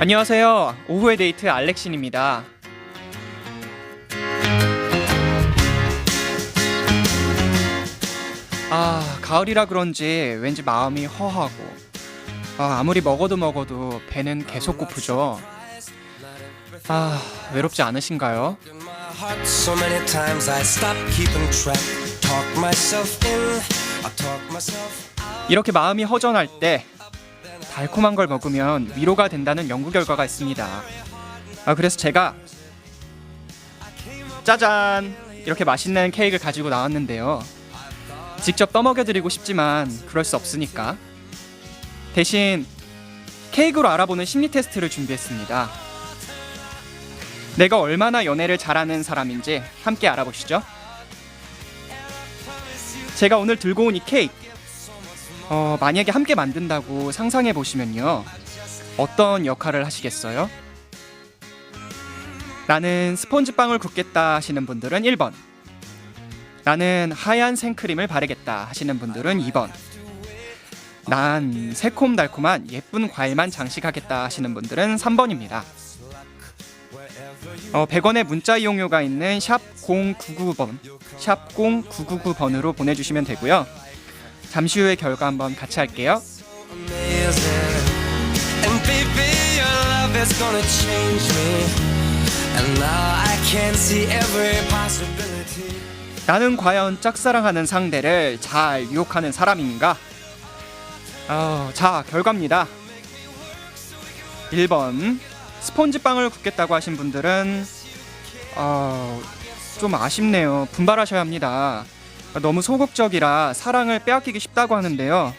안녕하세요. 오후의 데이트 알렉신입니다. 아, 가을이라 그런지 왠지 마음이 허하고 아, 아무리 먹어도 먹어도 배는 계속 고프죠. 아, 외롭지 않으신가요? 이렇게 마음이 허전할 때 달콤한 걸 먹으면 위로가 된다는 연구 결과가 있습니다. 아, 그래서 제가 짜잔 이렇게 맛있는 케이크를 가지고 나왔는데요. 직접 떠먹여 드리고 싶지만 그럴 수 없으니까 대신 케이크로 알아보는 심리 테스트를 준비했습니다. 내가 얼마나 연애를 잘하는 사람인지 함께 알아보시죠. 제가 오늘 들고 온 이 케이크 어, 만약에 함께 만든다고 상상해 보시면요. 어떤 역할을 하시겠어요? 나는 스폰지빵을 굽겠다 하시는 분들은 1번. 나는 하얀 생크림을 바르겠다 하시는 분들은 2번. 난 새콤달콤한 예쁜 과일만 장식하겠다 하시는 분들은 3번입니다. 어, 100원의 문자 이용료가 있는 샵 099번, 샵 0999번으로 보내주시면 되고요. 잠시 후에 결과 한번 같이 할게요. 나는 과연 짝사랑하는 상대를 잘 유혹하는 사람인가? 어, 자, 결과입니다. 1번. 스폰지빵을 굽겠다고 하신 분들은 어, 좀 아쉽네요. 분발하셔야 합니다. 너무 소극적이라 사랑을 빼앗기기 쉽다고 하는데요.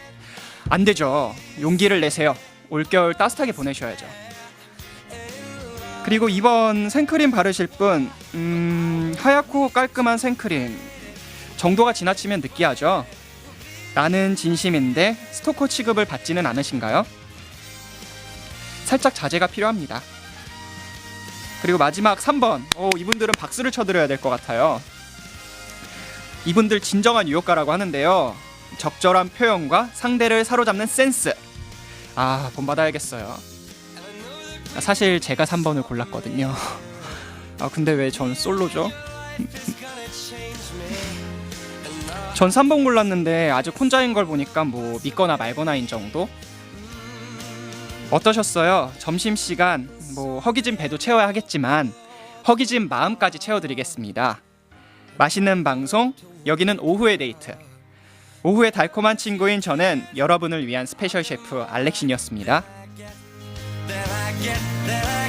안 되죠. 용기를 내세요. 올겨울 따뜻하게 보내셔야죠. 그리고 2번 생크림 바르실 분, 음, 하얗고 깔끔한 생크림. 정도가 지나치면 느끼하죠. 나는 진심인데 스토커 취급을 받지는 않으신가요? 살짝 자제가 필요합니다. 그리고 마지막 3번. 오, 이분들은 박수를 쳐드려야 될 것 같아요. 이분들 진정한 유혹가라고 하는데요. 적절한 표현과 상대를 사로잡는 센스. 아, 본받아야겠어요. 사실 제가 3번을 골랐거든요. 아, 근데 왜 전 솔로죠? 전 3번 골랐는데 아직 혼자인 걸 보니까 뭐 믿거나 말거나인 정도? 어떠셨어요? 점심시간 뭐 허기진 배도 채워야 하겠지만 허기진 마음까지 채워드리겠습니다. 맛있는 방송 여기는 오후의 데이트 오후의 달콤한 친구인 저는 여러분을 위한 스페셜 셰프 알렉신이었습니다.